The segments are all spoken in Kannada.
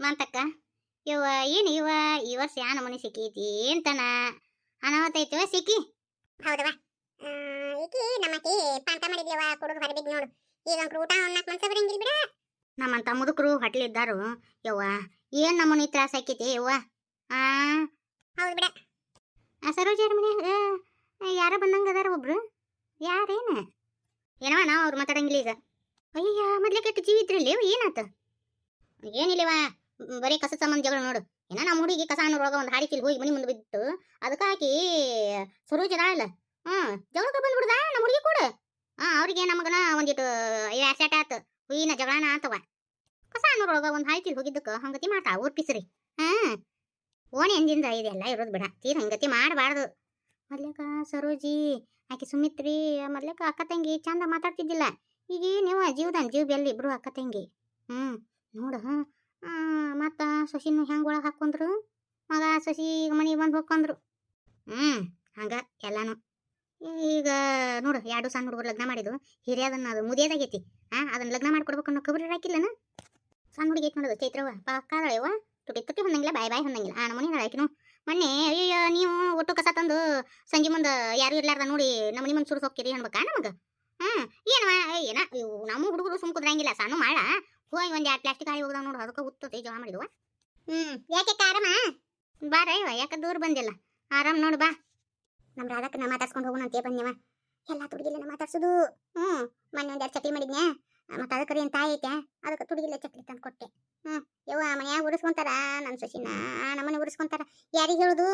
ಮಾತಕ್ಕ? ಇವ ಏನು ಇವ ಈ ವರ್ಷ ಯಾ ನಮೂನಿ ಸಿಕ್ಕೈತಿ ಅಂತನ? ಅನಾಹುತ ಐತಿವ ಸಿಕ್ಕಿ. ಹೌದವ ಈಕಿ ನಮ್ಮಕಿ ಪಾಂತ ಮಾಡಿದ್ಯವ ಕುಡುಗ ಹೊರಬಿದ್ ನೋಡು. ಈಗ ಅಂಕ್ರು ಊಟ ಉಣ್ಣಾಕ್ ಮನ್ಸ ಬರಂಗಿಲ್ಲ ಬಿಡ. ನಮ್ಮಂತ ಮುದುಕರು ಹೊಟ್ಲಿದ್ದಾರು. ಯವ್ವ ಏನ್ ನಮೂನಿ ತ್ರಾಸ ಆಕೈತಿ ಯವ್ವ? ಆ? ಹೌದು ಬಿಡ. ಆ ಸರೋಜರ ಮನ್ಯಾಗ ಯಾರ ಬಂದಂಗ ಅದಾರ ಒಬ್ರು. ಯಾರೇನ? ಏನವ ನಾವು ಅವ್ರು ಮಾತಾಡಂಗಿಲ್ಲ ಈಗ. ಅಯ್ಯ ಮೊದ್ಲೇ ಕೆಟ್ಟ ಜೀವ ಇದ್ರಲ್ಲಿ ಏನಾತ? ಏನಿಲ್ಲವ ಬರೀ ಕಸದ ಸಂಬಂಧ ಜಗಳ ನೋಡು. ಏನ ನಮ್ಮ ಹುಡುಗಿ ಕಸ ಒಂದು ಹಾಡಿ ಚೀಲ ಹೋಗಿ ಮನಿ ಮುಂದೆ ಬಿತ್ತು. ಅದಕ್ಕೆ ಹಾಕಿ ಸರೋಜ ಅದಾಳಲ್ಲ. ಹ್ಮ್, ಜಗಳಕ್ಕೆ ಬಂದ್ಬಿಡ್ದ? ನಮ್ಮ ಹುಡುಗಿ ಕೂಡ. ಹಾ ಅವ್ರಿಗೆ ನಮಗನ ಒಂದಿಟ್ಟು ಆಸೆಟ್ ಆತು, ಹುಯಿನ ಜಗಳನ ಆತವ. ಕಸ ಒಂದು ಹಾಡಿ ಚೀಲ ಹೋಗಿದ್ದಕ್ಕೆ ಹಂಗತಿ ಮಾಡ್ತಾ ಊರ್ ಪಿಸ್ರಿ ಹಾ ಓಣಿ ಎಂದಿಂದ ಇದೆಲ್ಲ ಇರೋದು ಬಿಡ. ತೀರ ಹಂಗತಿ ಮಾಡಬಾರ್ದು. ಮೊದ್ಲೇಕ ಸರೋಜಿ, ಆಕೆ ಸುಮಿತ್ರಿ ಮೊದ್ಲೇಕ ಅಕ್ಕ ತಂಗಿ ಚಂದ ಮಾತಾಡ್ತಿದ್ದಿಲ್ಲ. ಈಗ ನೀವು ಜೀವದ ಜೀವ ಬೆಲ್ಲಿ ಇಬ್ರು ಅಕ್ಕ ತಂಗಿ. ಹ್ಮ್, ನೋಡ ಮತ್ತ ಸೊಸಿನ ಹೆಂಗೆ ಒಳಗೆ ಹಾಕೊಂಡ್ರು? ಮಗ ಸಸಿ ಮನೆಗೆ ಬಂದು ಹೋಗ್ಕೊಂಡ್ರು ಹ್ಮ್, ಹಂಗ ಎಲ್ಲಾನು. ಈಗ ನೋಡು ಎರಡು ಸಣ್ಣ ಹುಡುಗರು ಲಗ್ನ ಮಾಡಿದ್ದು ಹಿರಿಯದನ್ನ ಅದು ಮುದಿಯದಾಗೈತಿ. ಹಾಂ ಅದನ್ನ ಲಗ್ನ ಮಾಡ್ಕೊಡ್ಬೇಕು ಅನ್ನೋ ಕಬರಿ ಹಾಕಿಲ್ಲನ ಸಣ್ಣ ಹುಡುಗಿ ಐತಿ ನೋಡೋದು ಚೈತ್ರವ ಪಕ್ಕಾದಳೆವ ತುಟಿ ತುಟಿ ಹೊಂದಂಗಿಲ್ಲ, ಬಾಯ್ ಬಾಯ್ ಹೊಂದಂಗಿಲ್ಲ. ಆ, ನಮ್ಮನೆ ಹಾಕಿನು ಮೊನ್ನೆ ಅಯ್ಯೋ ನೀವು ಒಟ್ಟು ಕಸ ತಂದು ಸಂಜೆ ಮುಂದೆ ಯಾರು ಇರ್ಲಾರ್ದ ನೋಡಿ ನಮ್ಮನಿ ಮುಂದೆ ಸುರ್ಸ್ ಹೋಗ್ತೀರಿ ಅನ್ಬೇಕಾ ನಮಗ? ಹ್ಮ್ ಏನವ ಏನ, ಇವು ನಮ್ಮ ಹುಡುಗರು ಸುಮ್ ಕುದ್ರಂಗಿಲ್ಲ, ಸಣ್ಣ ಮಾಡ ಹೋಗಿ ಒಂದು ಎರಡು ಪ್ಲಾಸ್ಟಿಕ್ ಹಾಳಿ ಹೋಗ್ದಾವ ನೋಡು ಅದಕ್ಕೆ ಉತ್ತತೆ ಜಗಳ ಮಾಡಿದ್ವ. ಹ್ಮ್. ಯಾಕೆ ಆರಾಮ? ಬಾರ ಇವ ಯಾಕ ದೂರ ಬಂದಿಲ್ಲ? ಆರಾಮ್ ನೋಡು ಬಾ. ನಮ್ಮ ನಮ್ ನಾ ಮಾತಾಡ್ಸ್ಕೊಂಡು ಹೋಗೋಣ ಅಂತೇ ಬಂದ್ಯವ ಎಲ್ಲ ತುಡುಗಿಲ್ಲ ಮಾತಾಡ್ಸೋದು. ಹ್ಮ್ ಮೊನ್ನೆ ಒಂದು ಎರಡು ಚಕ್ಲಿ ಮಾಡಿದ್ನ್ಯಾ? ಮತ್ತೆ ಅದಕ್ಕೆ ಏನ್ ತಾಯಿ ಐತೆ ಅದಕ್ಕೆ ತುಡುಗಿಲ್ಲ ಚಕ್ಲಿ ತಂದು ಕೊಟ್ಟೆ. ಹ್ಮ್ ಯವ್ವ ಮನ್ಯಾಗ ಉರಿಸ್ಕೊಂತಾರ? ನನ್ನ ಸೊಸಿನ ನಮ್ಮನೆ ಉರಿಸ್ಕೊಂತಾರ. ಯಾರಿಗೆ ಹೇಳೋದು?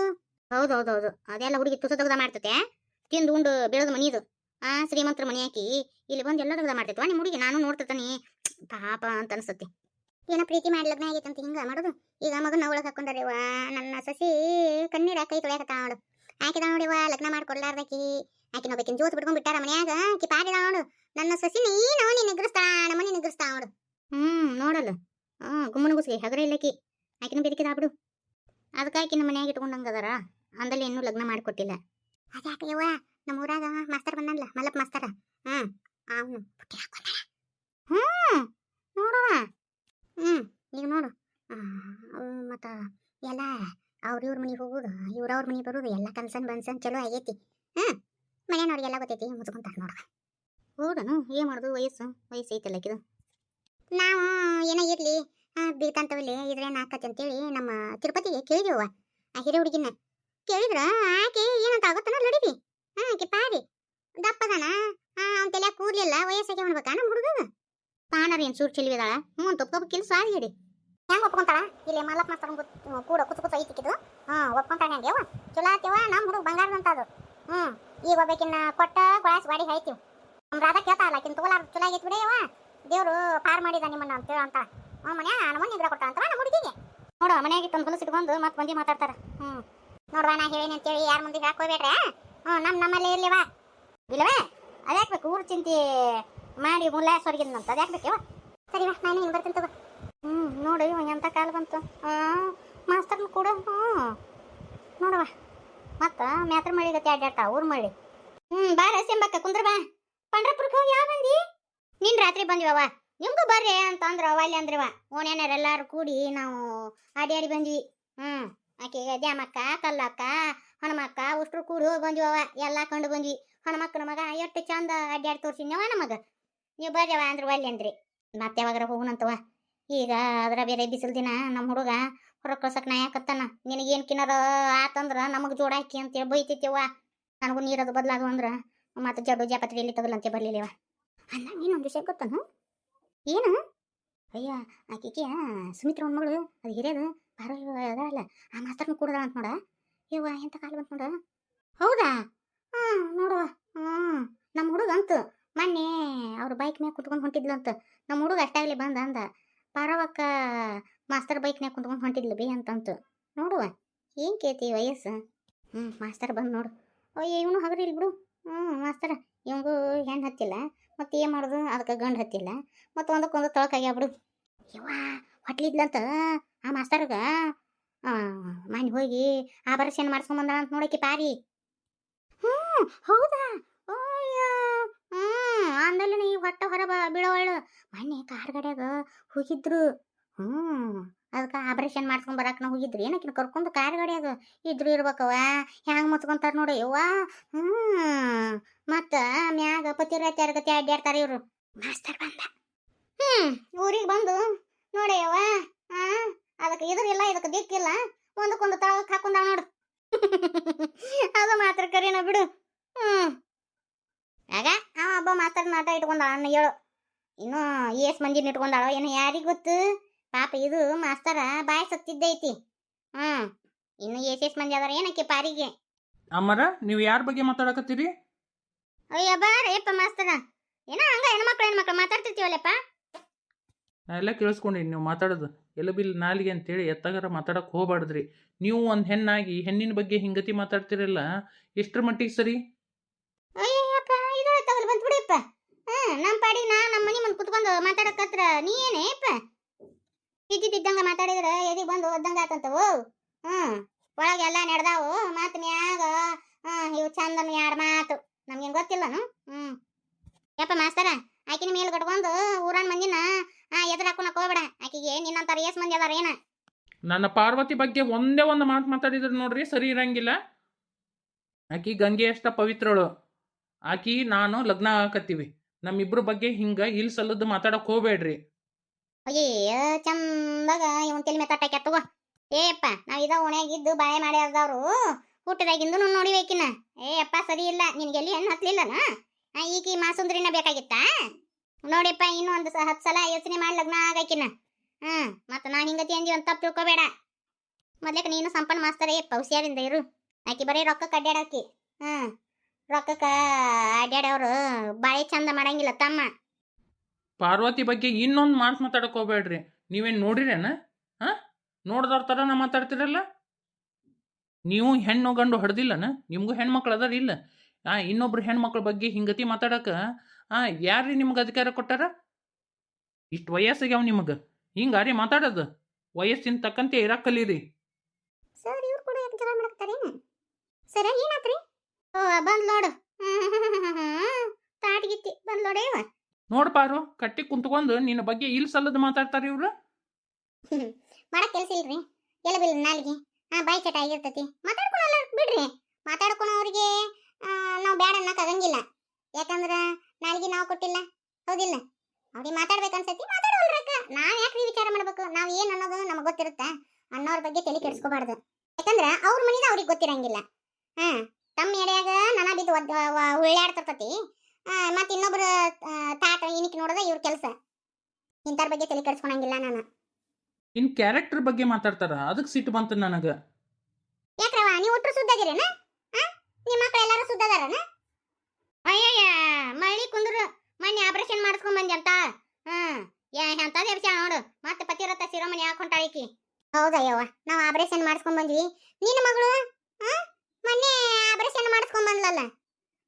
ಹೌದು ಹೌದು ಹೌದು. ಅದೆಲ್ಲ ಹುಡುಗಿ ತುಸ ತೆಗ್ದ ಮಾಡ್ತತೆ ತಿಂದು ಉಂಡು ಬೆಳೆದ ಮನಿದು. ಆ ಶ್ರೀಮಂತರ ಮನೆ ಹಾಕಿ ಇಲ್ಲಿ ಬಂದು ಎಲ್ಲ ತೆಗ್ದ ಮಾಡ್ತೈತೆ ನಿಮ್ಮ ಹುಡುಗಿ ನಾನು ನೋಡ್ತಿರ್ತಾನೆ. ಪಾಪ ಅಂತ ಅನ್ಸುತ್ತೆ. ಏನೋ ಪ್ರೀತಿ ಮಾಡಿ ಲಗ್ನ ಆಗೈತಂತ ಹಿಂಗ ಮಾಡೋದು? ಈಗ ಮಗನ ಒಳಗೆ ಹಾಕೊಂಡಾರೆ, ವಾ, ನನ್ನ ಸಸಿ ಕಣ್ಣೀರ ಕೈ ತೊಳೆಯಕತ್ತ ನೋಡು. ಆಕಿದ ನೋಡಿವ ಲಗ್ನ ಮಾಡ್ಕೊಡ್ಲಾರ್ದಕಿ. ಆಕಿ ನೋಬೇಕಿನ್ ಜೋತ್ ಬಿಟ್ಕೊಂಡ್ ಬಿಟ್ಟಾರ ಮನ್ಯಾಗ, ಆಕಿ ಪಾಡಿದ ನೋಡು. ನನ್ನ ಸಸಿ ನೀನು ನೀ ನಿಗ್ರಸ್ತಾ ನಮ್ಮನೆ ನಿಗ್ರಸ್ತಾ ನೋಡು. ಹ್ಮ್, ನೋಡಲ್ಲ. ಹಾ ಗುಮ್ಮನ ಗುಸ್ಗಿ ಹಗರ ಇಲ್ಲಕಿ. ಆಕಿನ ಬೆದಕಿದ ಬಿಡು. ಅದಕ್ಕೆ ಆಕಿನ ಮನ್ಯಾಗ ಇಟ್ಕೊಂಡಂಗ ಅದಾರ. ಅಂದಲ್ಲಿ ಇನ್ನೂ ಲಗ್ನ ಮಾಡಿಕೊಟ್ಟಿಲ್ಲ. ಅದ್ಯಾಕೆ ನಮ್ಮ ಊರಾಗ ಮಾಸ್ತರ್ ಬಂದಲ್ಲ ಮಲ್ಲಪ್ಪ ಮಾಸ್ತರ. ಹ್ಮ್, ಅವನು ಬುಟ್ಟಿ ಹಾಕೊಂಡ ಹ್ಮ್ ನೋಡೋಣ ಹ್ಮ್, ಈಗ ನೋಡು. ಮತ್ತ ಎಲ್ಲ ಅವ್ರ ಇವ್ರ ಮನೆಗೆ ಹೋಗುದು, ಇವ್ರ ಅವ್ರ ಮನೆಗೆ ಬರುದು, ಎಲ್ಲ ಕನ್ಸನ್ ಬನ್ಸನ್ ಚಲೋ ಆಗೈತಿ. ಹ್ಮ್, ಮನೆಯವ್ರಿಗೆಲ್ಲ ಗೊತ್ತೈತಿ, ಮುಚ್ಕೊಂತಾರ ನೋಡ ಹೌದನು ಏನ್ ಮಾಡುದು, ವಯಸ್ಸು ವಯಸ್ಸು ಐತಲ್ಲ ಇದು ನಾವು ಏನೋ ಇರ್ಲಿ ಬೀಳ್ಕಂತವಲ್ಲಿ ಇದ್ರೆ ಆಕತಿ ಅಂತೇಳಿ ನಮ್ಮ ತಿರುಪತಿಗೆ ಕೇಳಿದೀವ ಆ ಹಿರಿಯ ಹುಡುಗಿನ. ಕೇಳಿದ್ರ, ಆಕೆ ಏನಂತ ಆಗುತ್ತಾನ ಲಡಿವಿ ಹಾಂ ಆಕೆ ಪಾರಿ. ದಪ್ಪದಾನ ಅವ್ನ ತಲೆ ಕೂದ್ಲಿಲ್ಲ ವಯಸ್ಸಾಗಿ ಅನ್ಬೇಕಾ? ನಮ್ಮ ಹುಡುಗ ಏನ್ ಸೂರ್ ಚೆಲ್ವಿದಾಳ ಹ್ಞೂ ತಪ್ಕೋಬೇಕಿಲ್ಲ ಹೇಳಿ ಹೆಂಗ್ ಒಪ್ಕೊಂತಾಳ? ಇಲ್ಲಿ ಮಲ್ಲಪ್ಪ ಮಾಸ್ತರ್ ಕೂಡ ಕುಚ ಐತಿ ಐತಿಕ್ಕಿದು ಹಾ ಒಪ್ಕೊಂತಾಳ ಹೆಂಗೆ ಚಲೋ ಆತಿವ ನಮ್ಮ ಹುಡುಗ ಬಂಗಾರದಂತ ಅದು. ಹ್ಮ್, ಈಗ ಒಬ್ಬಕಿನ್ನ ಕೊಟ್ಟ ಕೊಳಾಸ್ ಬಾಡಿ ಹಾಯ್ತಿವ್. ನಮ್ಮ ರಾಧಾ ಕೇಳ್ತಾಳ ಆಕಿನ್ ತಗೋಲಾರ ಚಲೋ ಆಗೈತಿ ಬಿಡಿ ಯವ್ವ ದೇವ್ರು ಪಾರ್ ಮಾಡಿದ ನಿಮ್ಮನ್ನ ಅಂತ ಹೇಳ ಅಂತ ಹ್ಮ್, ಮನ್ಯಾ ನಮ್ಮ ನಿಗ್ರ ಕೊಟ್ಟ ಅಂತ ನಮ್ಮ ಹುಡುಗಿಗೆ. ನೋಡು ಮನೆಯಾಗಿ ತಂದು ಹೊಲಸು ಇಟ್ಕೊಂಡು ಮತ್ತೆ ಮಂದಿ ಮಾತಾಡ್ತಾರ. ಹ್ಮ್. ನೋಡ್ವಾ, ನಾ ಹೇಳಿನಿ ಅಂತೇಳಿ ಯಾರ ಮುಂದೆ ಹಾಕೋಬೇಡ್ರೆ ಹ್ಮ್, ನಮ್ ನಮ್ಮಲ್ಲಿ ಇರ್ಲಿವಾ ಇಲ್ಲವೇ? ಅದ್ಯಾಕ್ಬೇಕು ಊರು ಚಿಂತೆ? ಮಾಡಿ ಮುಲ್ಲ ಸ್ವರ್ಗಿದಂತ ಸರಿ ಸರಿವಾ ನಾನು ಹಿಂಗೆ ಬರ್ತೀನಿ ತಗೋ. ಹ್ಞೂ ನೋಡು ಇವ ಎಂಥ ಕಾಲ ಬಂತು. ಹ್ಞೂ ಮಾಸ್ತರ್ನ ಕೂಡ ಹ್ಞೂ ನೋಡವ ಮತ್ತೆ ಮ್ಯಾತ್ರ ಮಳಿ ಗತಿ ಅಡ್ಡಾಡ್ತಾ ಊರ್ ಮಳಿ ಹ್ಮ್ ಬಾರ ಸಿಂಬಕ್ಕ ಕುಂದ್ರ ಬಾ. ಪಂಡ್ರಪುರಕ್ಕೆ ಹೋಗಿ ಯಾವ ಬಂದಿ? ನಿನ್ ರಾತ್ರಿ ಬಂದಿವವ ನಿಮಗೂ ಬರ್ರಿ ಅಂತ ಅಂದ್ರೆ ಅಲ್ಲಿ ಅಂದ್ರವ. ಎಲ್ಲರೂ ಕೂಡಿ ನಾವು ಆಡಿ ಆಡಿ ಬಂದ್ವಿ. ಹ್ಞೂ ಆಕೆ ದ್ಯಾಮಕ್ಕ, ಕಲ್ಲಕ್ಕ, ಹನುಮಕ್ಕ, ಉಷ್ಟ್ರು ಕೂಡಿ ಹೋಗಿ ಬಂದಿವವ ಎಲ್ಲ ಕಂಡು ಬಂದ್ವಿ. ಹನುಮಕ್ಕನ ಮಗ ಎಷ್ಟು ಚಂದ ಅಡ್ಡಾಡಿ ತೋರಿಸಿದ್ನವ ನಮಗ. ನೀವು ಬರ್ಯವ ಅಂದ್ರೆ ಒಲ್ಲಿ ಅಂದ್ರಿ. ಮತ್ತೆ ಯಾವಾಗಾರ ಹೋಗುಣಂತವ ಈಗ ಅದ್ರ ಬೇರೆ ಬಿಸಿಲು ದಿನ ನಮ್ಮ ಹುಡುಗ ಹೊರಗೆ ಕಳ್ಸಕ್ ನಾಯಕತ್ತಾನ. ನಿನಗೇನು ಕಿನ್ನರ ಆತಂದ್ರ ನಮಗೆ ಜೋಡ ಹಾಕಿ ಅಂತೇಳಿ ಬೈತಿತ್ತೇವ ನನಗೂ ನೀರದು ಬದಲಾದು ಅಂದ್ರ ಮತ್ತೆ ಜಡ್ಡು ಜಾಪತ್ರೆ ಎಲ್ಲಿ ತಗಲಂತೆ ಬರ್ಲಿಲ್ಲವ ಅಲ್ಲ ನೀನೊಂದು ವಿಷಯ ಗೊತ್ತನು? ಏನು? ಅಯ್ಯ ಆಕಿಗೆ ಸುಮಿತ್ರ ಒಂದು ಮಗಳು, ಅದು ಹಿರಿಯದು. ಬಾರೋ ಅಲ್ಲ ಆ ಮಾಸ್ತರ್ನ ಕೂಡದ ಅಂತ ನೋಡ. ಇವ ಎಂತ ಕಾಲ ಬಂತ ನೋಡ. ಹೌದಾ? ಹಾಂ ನೋಡುವ. ಹ್ಞೂ ನಮ್ಮ ಹುಡುಗ ಅಂತು. ಮೊನ್ನೆ ಅವ್ರ ಬೈಕ್ ಮ್ಯಾಗ ಕುತ್ಕೊಂಡು ಅಂತ ನಮ್ಮ ಹುಡುಗ ಅಷ್ಟಾಗ್ಲಿ ಬಂದ ಅಂದ ಪಾರವಕ್ಕ ಮಾಸ್ತರ್ ಬೈಕ್ನ್ಯಾಗ ಕುತ್ಕೊಂಡು ಹೊಂಟಿದ್ಲು ಬಿ ಅಂತಂತ. ನೋಡುವ, ಏನ್ ಕೇತಿ ವಯಸ್ಸು? ಹ್ಞೂ ಮಾಸ್ತರ್ ಬಂದು ನೋಡು. ಅಯ್ಯ, ಇವನು ಹಗರಿ ಬಿಡು. ಹ್ಞೂ ಮಾಸ್ತರ ಇವಂಗೂ ಹೆಣ್ಣು ಹತ್ತಿಲ್ಲ, ಮತ್ತೆ ಏನು ಮಾಡೋದು? ಅದಕ್ಕೆ ಗಂಡು ಹತ್ತಿಲ್ಲ, ಮತ್ತು ಒಂದಕ್ಕೊಂದು ತೊಳಕಾಗ್ಯ ಬಿಡು. ಯವ್ವ, ಹೊಟ್ಲಿದ್ಲಂತ, ಆ ಮಾಸ್ತರ್ಗ ಮನೆ ಹೋಗಿ ಆಪರೇಷನ್ ಮಾಡಿಸ್ಕೊಂಬಂದ ಅಂತ ನೋಡಕ್ಕೆ ಪಾರಿ. ಹ್ಞೂ ಹೌದಾ? ಹ್ಞೂ ಅಂದಲ್ಲಿ ಈ ಹೊಟ್ಟೆ ಹೊರ ಬ ಮೊನ್ನೆ ಕಾರ್ ಹೋಗಿದ್ರು. ಹ್ಞೂ ಅದಕ್ಕೆ ಆಪ್ರೇಷನ್ ಮಾಡ್ಸ್ಕೊಂಡ್ ಬರಾಕ ಹೋಗಿದ್ರು. ಏನಕ್ಕಿನ ಕರ್ಕೊಂಡು ಕಾರ್ ಗಾಡಿಯಾಗ ಇದ್ರು ಇರ್ಬೇಕವ ಹೆಂಗ್ ಮುಚ್ಕೊಂತಾರ ನೋಡಿ. ಯವ್ವ, ಹ್ಮ್, ಮತ್ತ ಮ್ಯಾಗ ಪತಿ ಗತಿ ಅಡ್ಡಾಡ್ತಾರ ಇವ್ರು. ಮಾಸ್ತರ್ ಬಂದ. ಹ್ಮ್, ಊರಿಗೆ ಬಂದು ನೋಡಿ ಯವ್ವ ಅದಕ್ಕೆ ಇದ್ರಿಲ್ಲ ಇದಕ್ಕೆ ದಿಕ್ಕಿಲ್ಲ. ಒಂದಕ್ಕೊಂದು ತಳಕ್ಕೆ ಹಾಕೊಂಡ ನೋಡು ಅದು ಮಾತ್ರ ಕರಿನ ಬಿಡು ಹ್ಮ್ ಆಗ ಅವ ಒಬ್ಬ ನಾಟ ಇಟ್ಕೊಂಡ ಅಣ್ಣ ಹೇಳು. ಇನ್ನು ಏಸ್ ಮಂದಿನ ಇಟ್ಕೊಂಡಾಳ ಏನು ಯಾರಿಗೆ ಗೊತ್ತು? ಪಾಪ ಇದು ಮಾಸ್ತರ ಸತ್ತಿದ್ದ ಸತ್ತಿದ್ದೈತಿ ಹ್ಮ್. ಇನ್ನು ಏಸ್ ಎಸ್ ಮಂದಿ ಅದಾರ ಏನಕ್ಕೆ ಪಾರಿಗೆ? ಅಮ್ಮರ ನೀವು ಯಾರ ಬಗ್ಗೆ ಮಾತಾಡಕತ್ತೀರಿ? ಅಯ್ಯ ಬಾರ ಯಪ್ಪ ಮಾಸ್ತರ. ಏನೋ ಹಂಗ ಹೆಣ್ಮಕ್ಳು ಹೆಣ್ಮಕ್ಳು ಮಾತಾಡ್ತಿರ್ತೀವಲ್ಲಪ್ಪ? ನಾ ಎಲ್ಲ ಕೇಳಿಸ್ಕೊಂಡಿನಿ ನೀವು ಮಾತಾಡೋದು. ಎಲಬಿಲ್ ನಾಲಿಗೆ ಅಂತೇಳಿ ಎತ್ತಗಾರ ಮಾತಾಡಕ್ ಹೋಗ್ಬಾರ್ದ್ರಿ. ನೀವು ಒಂದು ಹೆಣ್ಣಾಗಿ ಹೆಣ್ಣಿನ ಬಗ್ಗೆ ಹಿಂಗತಿ ಮಾತಾಡ್ತಿರಲ್ಲ ಎಷ್ಟರ ಮಟ್ಟಿಗೆ ಸರಿ? ಪಾಡಿ ನಾ ನಮ್ಮ ಮನಿ ಮುಂದೆ ಕುತ್ಕೊಂಡು ಮಾತಾಡಕತ್ರ ನೀ ಏನೇಪ್ಪ ಇದ್ದಿದ್ದಂಗ ಮಾತಾಡಿದ್ರ ಎದಿ ಬಂದು ಒದ್ದಂಗ ಆತಂತವು ಹ್ಮ್ ಒಳಗೆ ಎಲ್ಲಾ ನಡೆದಾವು ಮಾತು ಮ್ಯಾಗ ಹ್ಮ್ ಇವು ಚಂದನ ಯಾರ ಮಾತು. ನಮ್ಗೇನ್ ಗೊತ್ತಿಲ್ಲನು? ಹ್ಮ್ ಯಪ್ಪ ಮಾಸ್ತರ, ಆಕಿನ ಮೇಲ್ ಕಟ್ಕೊಂಡು ಊರನ್ ಮಂದಿನ ಎದುರು ಹಾಕೊಳಕ್ ಹೋಗ್ಬೇಡ. ಆಕಿಗೆ ನಿನ್ನಂತಾರ ಏಸ್ ಮಂದಿ ಅದಾರ ಏನ? ನನ್ನ ಪಾರ್ವತಿ ಬಗ್ಗೆ ಒಂದೇ ಒಂದು ಮಾತು ಮಾತಾಡಿದ್ರು ನೋಡ್ರಿ, ಸರಿ ಇರಂಗಿಲ್ಲ. ಆಕಿ ಗಂಗೆ ಅಷ್ಟ ಪವಿತ್ರಳು. ಆಕಿ, ನಾನು ಲಗ್ನ ಆಕತ್ತೀವಿ ನಮ್ಮಿಬ್ರ ಬಗ್ಗೆ ಹಿಂಗ ಇಲ್ ಸಲ್ಲದ್ ಮಾತಾಡಕ್ ಹೋಗ್ಬೇಡ್ರಿ. ಅಯ್ಯ ಚಂದಾಗ ಇವನ್ ತಲೆ ಮೇಲೆ ತಟ್ಟಾಕ ತಗೋ. ಏಪ್ಪ ನಾವ್ ಇದ ಓಣ್ಯಾಗಿದ್ದು ಬಾಳೆ ಮಾಡ್ಯಾರ್ದವ್ರು ಹುಟ್ಟದಾಗಿಂದು ನೋಡಿಬೇಕಿನ ಏ ಅಪ್ಪ ಸರಿ ಇಲ್ಲ, ನಿನ್ಗೆ ಎಲ್ಲಿ ಹೆಣ್ಣು ಹತ್ಲಿಲ್ಲನ? ಈಕಿ ಮಾಸುಂದ್ರಿನ ಬೇಕಾಗಿತ್ತಾ? ನೋಡಿಪ್ಪ, ಇನ್ನೂ ಒಂದು ಹತ್ತು ಸಲ ಯೋಚನೆ ಮಾಡಿ ಲಗ್ನ ಆಗಾಕಿನ ಹ್ಮ್ ಮತ್ತ ನಾ ಹಿಂಗತಿ ಅಂದಿ ಅಂತ ತಪ್ಪು ತಿಳ್ಕೊಬೇಡ. ಮೊದ್ಲಕ್ಕೆ ನೀನು ಸಂಪನ್ ಮಾಸ್ತರೇ ಪೌಸಿಯಾರಿಂದ ಇರು. ಆಕಿ ಬರೀ ರೊಕ್ಕ ಕಡ್ಡಾಡಾಕಿ ಹ್ಮ್ ರೊಕ್ಕಕ್ಕ ಅಡ್ಡಾಡವ್ರು ಬಾಳೆ ಚಂದ ಮಾಡಂಗಿಲ್ಲ ತಮ್ಮ. ಪಾರ್ವತಿ ಬಗ್ಗೆ ಇನ್ನೊಂದು ಮಾತು ಮಾತಾಡಕ್ ಹೋಗ್ಬೇಡ್ರಿ ನೀವೇನು ನೋಡಿರೇನ? ಹಾ? ನೋಡ್ದವ್ರ ನಾ ಮಾತಾಡ್ತಿರಲ್ಲ? ನೀವು ಹೆಣ್ಣು ಗಂಡು ಹೊಡೆದಿಲ್ಲನ? ನಿಮಗೂ ಹೆಣ್ಮಕ್ಳು ಅದಾರ ಇಲ್ಲ? ಆ ಇನ್ನೊಬ್ರು ಹೆಣ್ಮಕ್ಳ ಬಗ್ಗೆ ಹಿಂಗತಿ ಮಾತಾಡಕ ಆ ಯಾರ್ರಿ ನಿಮ್ಗೆ ಅಧಿಕಾರ ಕೊಟ್ಟಾರ? ಇಷ್ಟು ವಯಸ್ಸಿಗ್ಯಾವ ನಿಮಗೆ. ಹಿಂಗಾರಿ ಮಾತಾಡೋದು. ವಯಸ್ಸಿನ ತಕ್ಕಂತೆ ಇರಾಕ್ ಕಲೀರಿ. ಸರ್ ಇವ್ರು ಕೂಡ ಯಾಕೆ ಜಗಳ ಮಾಡಕ್ತಾರೇನು ಸರ ಏನಾತ್ರಿ? ಓ ಬಂದ್ ನೋಡು. ತಾಟಿಗಿತ್ತಿ ಬಂದ್ ನೋಡೇ ಇವ. ನೋಡ್ ಪಾರು ಕಟ್ಟಿ ಕುಂತ್ಕೊಂಡು ನಿನ್ನ ಬಗ್ಗೆ ಇಲ್ಲಿ ಸಲ್ಲದ ಮಾತಾಡ್ತಾರ ಇವ್ರು. ಮಾಡಕ್ ಕೆಲ್ಸ ಇಲ್ರಿ. ಎಲ್ಲ ಬಿಲ್ ನಾಲ್ಗೆ? ಹಾ ಬಾಯಿ ಚಟ ಆಗಿರ್ತತಿ. ಮಾತಾಡ್ಕೊಳಲ್ಲ ಬಿಡ್ರಿ. ಮಾತಾಡ್ಕೊಳೋರಿಗೆ ನಾವು ಬ್ಯಾಡ ಅನ್ನಕ್ ಆಗಂಗಿಲ್ಲ. ಯಾಕಂದ್ರ ನಾಲ್ಗೆ ನಾವು ಕೊಟ್ಟಿಲ್ಲ. ಹೌದಿಲ್ಲ? ಅವ್ರಿಗೆ ಮಾತಾಡ್ಬೇಕು ಅನ್ಸತಿ ಮಾತಾಡೋಲ್ರಕ್ಕ ನಾವ್ ಯಾಕ್ರಿ ವಿಚಾರ ಮಾಡ್ಬೇಕು? ನಾವ್ ಏನ್ ಅನ್ನೋದು ನಮಗೆ ಗೊತ್ತಿರುತ್ತ? ಅನ್ನೋರ್ ಬಗ್ಗೆ ತಲೆ ಕೆಡಿಸ್ಕೋಬಾರ್ದು. ಯಾಕಂದ್ರ ಅವ್ರ ಮನಿದ ಅವ್ರಿಗೆ ಗೊತ್ತಿರಂಗಿಲ್ಲ. ಹಾ. ತಮ್ಮ ಎಡೆಯಾಗ ನನ ಬಿದ್ದು ಒದ್ ಉಳ್ಳಾಡ್ತಿರ್ತತಿ. ಮತ್ ಇನ್ನೊಬ್ರು ತಾಟ ಏನಕ್ಕೆ ನೋಡದ ಇವ್ರ ಕೆಲಸ. ಇಂಥವ್ರ ಬಗ್ಗೆ ತಲೆ ಕೆಡಿಸ್ಕೊಳಂಗಿಲ್ಲ ನಾನು. ಇನ್ ಕ್ಯಾರೆಕ್ಟರ್ ಬಗ್ಗೆ ಮಾತಾಡ್ತಾರ? ಅದಕ್ಕೆ ಸಿಟ್ಟು ಬಂತು ನನಗೆ. ಯಾಕ್ರವ ನೀವು ಶುದ್ಧ ಸುದ್ದಾಗಿರೇನ ನಿಮ್ಮ ಮಕ್ಕಳು ಎಲ್ಲಾರು ಸುದ್ದಾದಾರನ ಅಯ್ಯಯ್ಯ ಮಳ್ಳಿ ಕುಂದ್ರು ಮೊನ್ನೆ ಆಪರೇಷನ್ ಮಾಡಿಸ್ಕೊಂಡ್ ಬಂದಿ ಅಂತ. ಹ್ಮ್ ಯಾ ಅಂತದ ಎಬ್ಸ್ಯಾಳ ನೋಡು. ಮತ್ತೆ ಪತಿರತ್ತ ಶಿರೋಮಣಿ ಹಾಕೊಂಡಾಳಿಕಿ ಹೌದಯ್ಯವ್ವ ನಾವು ಆಪರೇಷನ್ ಮಾಡಿಸ್ಕೊಂಡ್ ಬಂದ್ವಿ. ನಿನ್ನ ಮಗಳು ಹಾ ಮೊನ್ನೆ ಆಪರೇಷನ್ ಮಾಡಿಸ್ಕೊಂಡ್ ಬಂದ್ಲಲ್ಲ?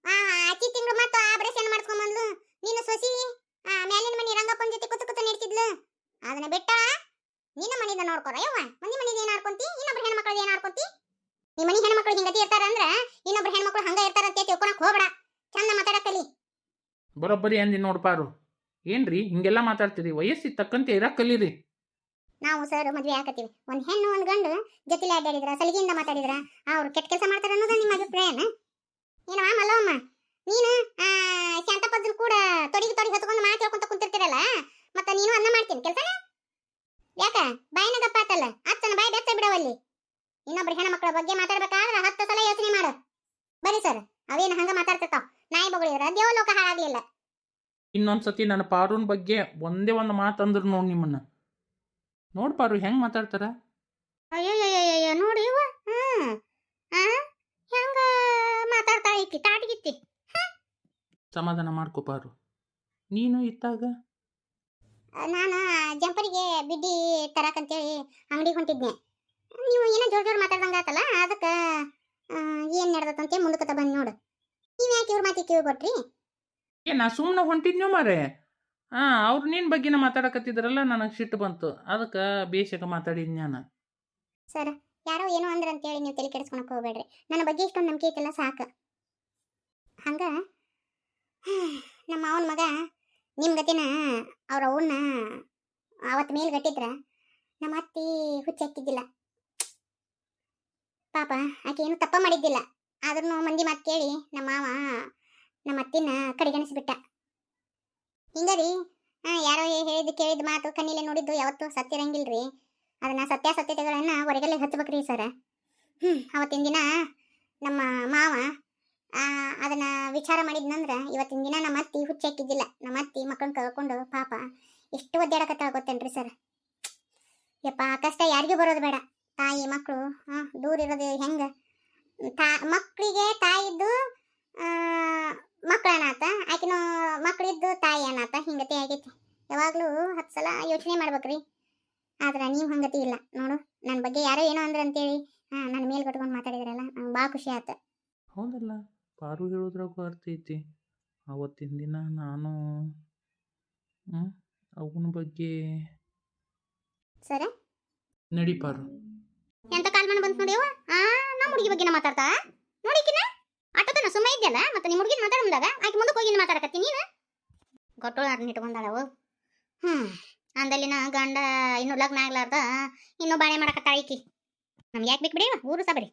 ಆ, ಆಚಿ ತಿಂಗಳು ಮತ್ತೆ ಆಪರೇಷನ್ ಮಾಡಿಸ್ಕೊಂಡ್ ಬಂದ್ಲು. ನಿನ್ನ ಸೊಸಿ, ಆ ಮ್ಯಾಲಿನ ಮನಿ ರಂಗಪ್ಪನ ಜೊತೆ ಕುತ್ತು ಕುತ್ತು ನಡ್ತಿದ್ಲು. ಅದನ್ನ ಬಿಟ್ಟ? ನಿನ್ನ ಮನಿದ ನೋಡ್ಕೊರ, ಯವ್ವ? ಮಂದಿ ಮನಿದ ಏನ್ ಆಡ್ಕೊಂತಿ? ಇನ್ನೊಬ್ರ ಹೆಣ್ಮಕ್ಳು ಏನ್ ಆಡ್ಕೊಂತಿ? ನಿಮ್ಮ ಮನಿ ಹೆಣ್ಮಕ್ಳು ಹಿಂಗತಿ ಇರ್ತಾರ ಅಂದ್ರ ಇನ್ನೊಬ್ರ ಹೆಣ್ಮಕ್ಳು ಹಂಗ ಇರ್ತಾರ ಅಂತ ತಿಳ್ಕೊಳಕ್ ಹೋಗ್ಬೇಡ. ಚಂದ ಮಾತಾಡಕಲಿ ಬರೋಬ್ಬರಿ ಅಂದಿ ನೋಡ್ಪಾರು ಏನ್ರಿ, ಹಿಂಗೆಲ್ಲ ಮಾತಾಡ್ತೀರಿ ವಯಸ್ಸಿಗೆ ತಕ್ಕಂತೆ ಇರ ಕಲೀರಿ. ನಾವು ಸರ್ ಮದ್ವೆ ಹಾಕತ್ತೀವಿ ಒಂದ್ ಹೆಣ್ಣು, ಒಂದ್ ಗಂಡು ಜೊತೆಲಿ ಅಡ್ಡಾಡಿದ್ರ, ಸಲಿಗೆಯಿಂದ ಮಾತಾಡಿದ್ರ, ಅವ್ರು ಕೆಟ್ಟ ಕೆಲಸ ಮಾಡ್ತಾರ ಅನ್ನೋದು ನಿಮ್ಮ ಅಭಿಪ್ರಾಯನ? ಏನವ ಮಲ್ಲವಮ್ಮ ನೀನು, ಆ ಶಾಂತಪದ್ರ ಕೂಡ ತೊಡಿಗೆ ತೊಡಿಗೆ ಹೊತ್ಕೊಂಡು ಮಾತು ಹೇಳ್ಕೊಂತ ಕುಂತಿರ್ತಿರಲ್ಲ, ಮತ್ತ ನೀನು ಅನ್ನ ಮಾಡ್ತೀನಿ ಕೆಲಸ ಯಾಕ? ಬಾಯಿನ ದಪ್ಪ ಆತಲ್ಲ ಅತ್ತನ ಬಾಯಿ ಬೆತ್ತ ಬಿಡವಲ್ಲಿ ಇನ್ನೊಬ್ರ ಹೆಣ್ಮಕ್ಳ ಬಗ್ಗೆ ಮಾತಾಡ್ಬೇಕಾದ್ರೆ ಹತ್ತು ಸಲ ಯೋಚನೆ ಮಾಡು. ಬರೀ ಸರ್, ಅವೇನು ಹಂಗ ಮಾತಾಡ್ತಿರ್ತಾವ? ನಾಯಿ ಬಗಳಿದ್ರ ದೇವಲೋಕ ಹಾಳಾಗ್ಲಿಲ್ಲ. ಇನ್ನೊಂದ್ಸತಿ ನನ್ನ ಪಾರೂನ್ ಬಗ್ಗೆ ಒಂದೇ ಒಂದು ಮಾತಂದ್ರು ನೋಡ್ ನಿಮ್ಮನ್ನ. ನೋಡ್ ಪಾರು ಹೆಂಗ್ ಮಾತಾಡ್ತಾರ? ಅಯ್ಯಯ್ಯಯ್ಯಯ್ಯ ನೋಡಿ ಇವ ಹ್ಮ್. ಹೆಂಗ ಮಾತಾಡ್ತಾಳ ಈಕಿ ತಾಟಿಗಿತ್ತಿ. ಸಮಾಧಾನ ಮಾಡ್ಕೋ ಪಾರು ನೀನು ಇತ್ತಾಗ? ನಾನು ಜಂಪರಿಗೆ ಬಿಡ್ಡಿ ತರಕಂತೇಳಿ ಅಂಗಡಿಗೆ ಹೊಂಟಿದ್ನೆ. ನೀವು ಏನೋ ಜೋರ್ ಜೋರ್ ಮಾತಾಡ್ದಂಗ ಆತಲ್ಲ ಅದಕ್ಕೆ ಏನು ನಡೆದತ್ತಂತೆ ಮುಂದಕ್ಕೆ ಬಂದು ನೋಡು. ನೀವು ಯಾಕೆ ಇವ್ರ ಮಾತಿ ಕಿವಿ ಕೊಟ್ರಿ ಏ ನಾ ಸುಮ್ಮನೆ ಹೊಂಟಿದ್ನೋ ಮಾರೆ? ಹಾ ಅವ್ರು ನಿನ್ನ ಬಗ್ಗೆನ ಮಾತಾಡಕತ್ತಿದ್ರಲ್ಲ, ನನಗೆ ಸಿಟ್ಟು ಬಂತು. ಅದಕ್ಕೆ ಬೇಷಕ ಮಾತಾಡಿದ್ನಿ ನಾನು ಸರ್, ಯಾರೋ ಏನೋ ಅಂದ್ರ ಅಂತೇಳಿ ನೀವು ತಲೆ ಕೆಡಿಸ್ಕೊಳಕ್ ಹೋಗ್ಬೇಡ್ರಿ. ನನ್ನ ಬಗ್ಗೆ ಇಷ್ಟೊಂದು ನಂಬಿಕೆ ಐತಲ್ಲ, ಸಾಕು. ಹಂಗ, ನಮ್ಮ ಅವನ ಮಗ ನಿಮ್ಮ ಗತಿನ ಅವ್ರ ಅವನ್ನ ಅವತ್ತು ಮೇಲೆ ಗಟ್ಟಿದ್ರ, ನಮ್ಮ ಅತ್ತಿ ಹುಚ್ಚಾಕಿದ್ದಿಲ್ಲ ಪಾಪ, ಆಕೆ ಏನು ತಪ್ಪ ಮಾಡಿದ್ದಿಲ್ಲ. ಆದ್ರೂ ಮಂದಿ ಮಾತು ಕೇಳಿ ನಮ್ಮ ಮಾವ ನಮ್ಮ ಅತ್ತಿನ ಕಡೆಗಣಿಸ್ಬಿಟ್ಟ. ಹಿಂಗರಿ? ಹಾಂ ಯಾರೋ ಹೇಳಿದ್ದು ಕೇಳಿದ ಮಾತು ಕಣ್ಣಿಲ್ಲ ನೋಡಿದ್ದು ಯಾವತ್ತೂ ರೀ ಅದನ್ನ ಸತ್ಯಾಸತ್ಯತೆಗಳನ್ನ ಹೊರಗಡೆ ಹಚ್ಬೇಕ್ರಿ ಸರ್. ಹ್ಞೂ ಅವತ್ತಿನ ದಿನ ನಮ್ಮ ಮಾವ ಅದನ್ನ ವಿಚಾರ ಮಾಡಿದ್ನಂದ್ರೆ ಇವತ್ತಿನ ದಿನ ನಮ್ಮ ಅತ್ತಿ ಹುಚ್ಚಾಕಿದ್ದಿಲ್ಲ ನಮ್ಮ ಅತ್ತಿ ಮಕ್ಕಳನ್ನ ಕಳ್ಕೊಂಡು ಪಾಪ ಎಷ್ಟು ಒದ್ದಾಡಕತ್ತಾಳ ಗೊತ್ತೇನ್ರಿ ಸರ್? ಯಪ್ಪ ಕಷ್ಟ ಯಾರಿಗೂ ಬರೋದು ಬೇಡ. ತಾಯಿ ಮಕ್ಕಳು ಹಾಂ ದೂರ ಇರೋದು ಹೆಂಗೆ? ತಾ ಮಕ್ಕಳಿಗೆ ತಾಯಿದ್ದು ಮಕ್ಕಳನ್ನಾತ ಆಕಿನೂ ಮಕ್ಕಳಿದ್ದು ತಾಯಿ ಅನಾಥ ಹಿಂಗತಿ ಆಗೈತಿ. ಯಾವಾಗಲೂ ಹತ್ತು ಸಲ ಯೋಚನೆ ಮಾಡ್ಬೇಕ್ರಿ. ಆದ್ರೆ ನೀವು ಹಂಗತಿ ಇಲ್ಲ. ನೋಡು ನನ್ನ ಬಗ್ಗೆ ಯಾರೋ ಏನೋ ಅಂದ್ರೆ ಅಂತೇಳಿ ಹಾ ನನ್ನ ಮೇಲೆ ಕಟ್ಕೊಂಡು ಮಾತಾಡಿದ್ರಲ್ಲ ನಂಗೆ ಭಾಳ ಖುಷಿ ಆಯ್ತು ಹೌದಲ್ಲ ಪಾರು ಹೇಳೋದ್ರಾಗೂ ಅರ್ಥ ಐತಿ. ಅವತ್ತಿನ ದಿನ ನಾನು ಅವನ ಬಗ್ಗೆ ಸರ. ನಡಿ ಪಾರು ಎಂತ ಕಾಲ್ ಮನೆ ಬಂತು ನೋಡಿಯವ ಆ ನಮ್ಮ ಹುಡುಗಿ ಬಗ್ಗೆ ಮಾತಾಡ್ತಾ? ನೋಡಿಕಿನ ಆಟೋದನ ಸುಮ್ಮ ಇದ್ಯಲ್ಲ ಮತ್ತೆ ನಿಮ್ಮ ಹುಡುಗಿನ ಮಾತಾಡಂದಾಗ ಆಕೆ ಮುಂದಕ್ಕೆ ಹೋಗಿ ಮಾತಾಡಕತ್ತಿ, ನೀನು? ಗೊಟ್ಟೋಳಾರ್ನ ಇಟ್ಕೊಂಡಾಳವು ಹ್ಮ್ ಅಂದಲ್ಲಿನ ಗಂಡ, ಇನ್ನೂ ಲಗ್ನ ಆಗ್ಲಾರ್ದ, ಇನ್ನೂ ಬಾಳೆ ಮಾಡಕತ್ತಾಳ ಈಕಿ. ನಮ್ಗೆ ಯಾಕೆ ಬೇಕು ಬಿಡಿ ಊರು ಸಬರಿ